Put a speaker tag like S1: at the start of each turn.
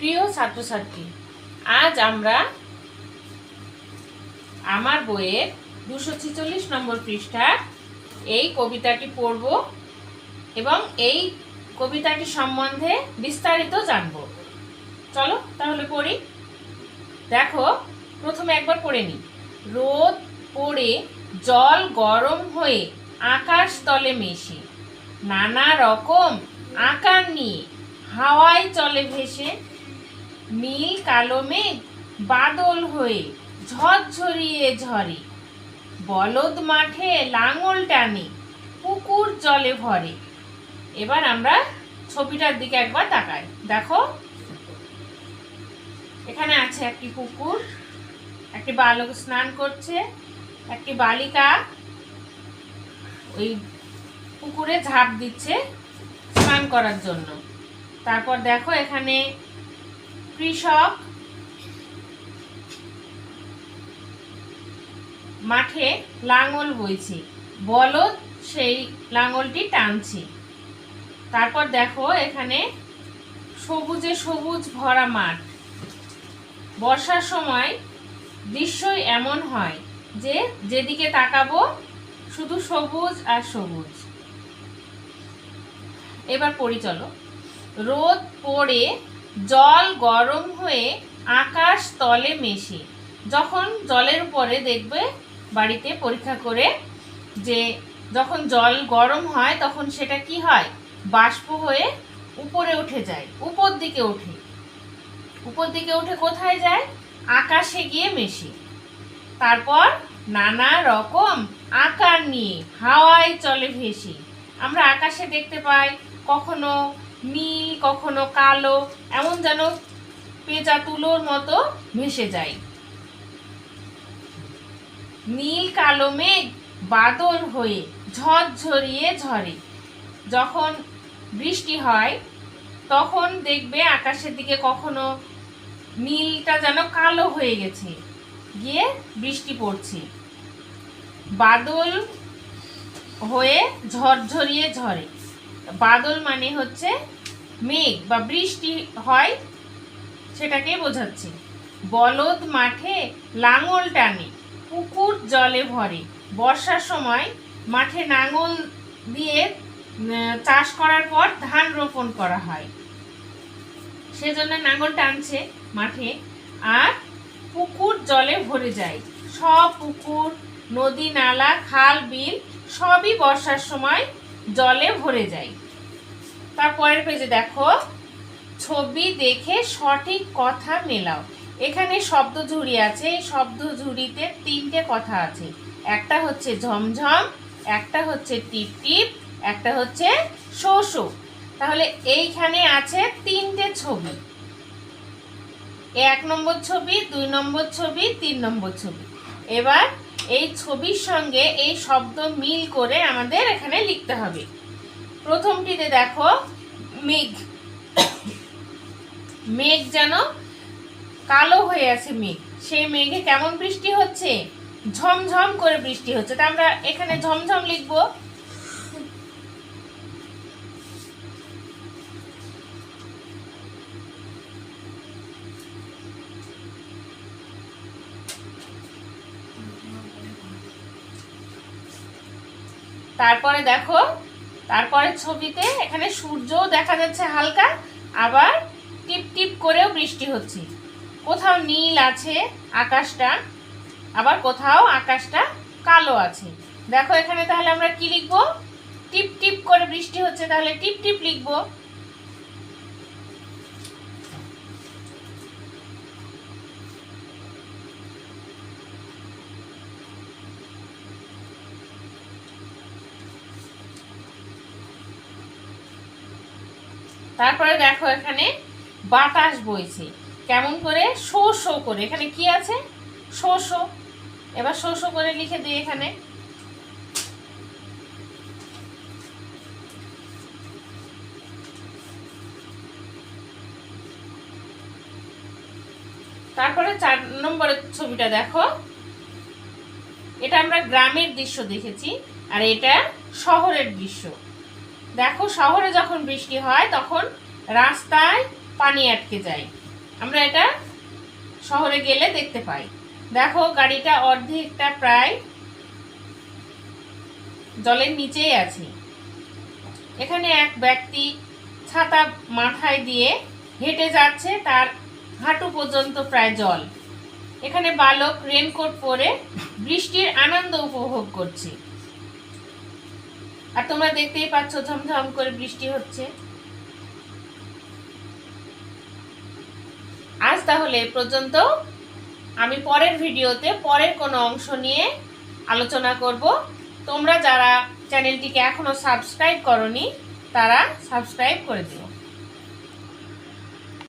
S1: প্রিয় ছাত্রছাত্রী, আজ আমরা আমার বইয়ের দুশো ছেচল্লিশ নম্বর পৃষ্ঠার এই কবিতাটি পড়ব এবং এই কবিতাটি সম্বন্ধে বিস্তারিত জানব। চলো তাহলে পড়ি। দেখো, প্রথমে একবার পড়ে নিই। রোদ পড়ে, জল গরম হয়ে, আকাশ তলে মেশে। নানা রকম আকার নিয়ে হাওয়ায় চলে ভেসে। নীল কালো মেঘ বাদল হয়ে ঝরঝরিয়ে ঝরে। বলদ মাঠে লাঙল টানে, পুকুর জলে ভরে। এবার আমরা ছবিটার দিকে একবার তাকাই। দেখো। এখানে আছে একটি পুকুর, একটি বালক স্নান করছে, একটি বালিকা ওই পুকুরে ঝাঁপ দিচ্ছে স্নান করার জন্য। তারপর দেখো এখানে কৃষক মাঠে লাঙল বইছে। বলদ সেই লাঙলটি টানছে। তারপর দেখো এখানে সবুজে সবুজ ভরা মাঠ। বর্ষার সময় দৃশ্যই এমন হয় যে যেদিকে তাকাবো শুধু সবুজ আর সবুজ। এবার পড়ি চলো। রোদ পড়ে জল গরম হয়ে আকাশ তলে মেশে। যখন জলের উপরে দেখবে বাড়িতে পরীক্ষা করে যে যখন জল গরম হয় তখন সেটা কি হয়? বাষ্প হয়ে উপরে উঠে যায়, উপর দিকে ওঠে। উপর দিকে উঠে কোথায় যায়? আকাশে গিয়ে মেশে। তারপর নানা রকম আকার নিয়ে হাওয়ায় চলে ভেসে। আমরা আকাশে দেখতে পাই কখনো নীল, কখনো কালো, এমন যেন পেঁচা তুলোর মতো ভেসে যায়। নীল, কালো মেঘ বাদল হয়ে ঝরঝরিয়ে ঝরে। যখন বৃষ্টি হয়, তখন দেখবে আকাশের দিকে কখনো নীলটা যেন কালো হয়ে গেছে। গিয়ে বৃষ্টি পড়ছে। বাদল হয়ে ঝরঝরিয়ে ঝরে। বাদল মানে হচ্ছে মেঘ বা বৃষ্টি হয় সেটাকে বোঝাচ্ছে। বলদ মাঠে লাঙল টানে, পুকুর জলে ভরে। বর্ষার সময় মাঠে নাঙল দিয়ে চাষ করার পর ধান রোপণ করা হয়। সেজন্য নাঙল টানছে মাঠে আর পুকুর জলে ভরে যায়। সব পুকুর, নদী, নালা, খাল, বিল সবই বর্ষার সময় জলে ভরে যায়। তারপরের পেজে দেখো, ছবি দেখে সঠিক কথা মেলাও। এখানে শব্দ ঝুড়ি আছে, এই শব্দ ঝুড়িতে তিনটে কথা আছে। একটা হচ্ছে ঝমঝম, একটা হচ্ছে টিপ টিপ, একটা হচ্ছে শো। তাহলে এইখানে আছে তিনটে ছবি। এক নম্বর ছবি, দুই নম্বর ছবি, তিন নম্বর ছবি। এবার এই ছবির সঙ্গে এই শব্দ মিল করে আমাদের এখানে লিখতে হবে। প্রথমটিতে দেখো, মেঘ। মেঘ যেন কালো হয়ে আছে মেঘ। সেই মেঘে কেমন বৃষ্টি হচ্ছে? ঝমঝম করে বৃষ্টি হচ্ছে। তা আমরা এখানে ঝমঝম লিখব। তারপরে দেখো, তারপরে ছবিতে এখানে সূর্যও দেখা যাচ্ছে হালকা, আবার টিপ টিপ করেও বৃষ্টি হচ্ছে। কোথাও নীল আছে আকাশটা, আবার কোথাও আকাশটা কালো আছে। দেখো এখানে তাহলে আমরা কি লিখব? টিপ টিপ করে বৃষ্টি হচ্ছে, তাহলে টিপ টিপ লিখব। তারপরে দেখো এখানে বাতাস বইছে। কেমন করে? শো শো করে। এখানে কি আছে? Show show. এবার শো শো করে লিখে দিই এখানে। তারপরে চার নম্বরের ছবিটা দেখো। এটা আমরা গ্রামের দৃশ্য দেখেছি, আর এটা শহরের দৃশ্য। দেখো শহরে যখন বৃষ্টি হয়, তখন রাস্তায় পানি আটকে যায়। আমরা এটা শহরে গেলে দেখতে পাই। দেখো গাড়িটা অর্ধেকটা প্রায় জলের নিচেই আছে। এখানে এক ব্যক্তি ছাতা মাথায় দিয়ে হেঁটে যাচ্ছে, তার হাঁটু পর্যন্ত প্রায় জল। এখানে বালক রেনকোট পরে বৃষ্টির আনন্দ উপভোগ করছে। আর তোমরা দেখতেই পাচ্ছ ঝমঝম করে বৃষ্টি হচ্ছে। আজ তাহলে পর্যন্ত। আমি পরের ভিডিওতে পরের কোনো অংশ নিয়ে আলোচনা করব। তোমরা যারা চ্যানেলটিকে এখনও সাবস্ক্রাইব করনি, তারা সাবস্ক্রাইব করে দিও।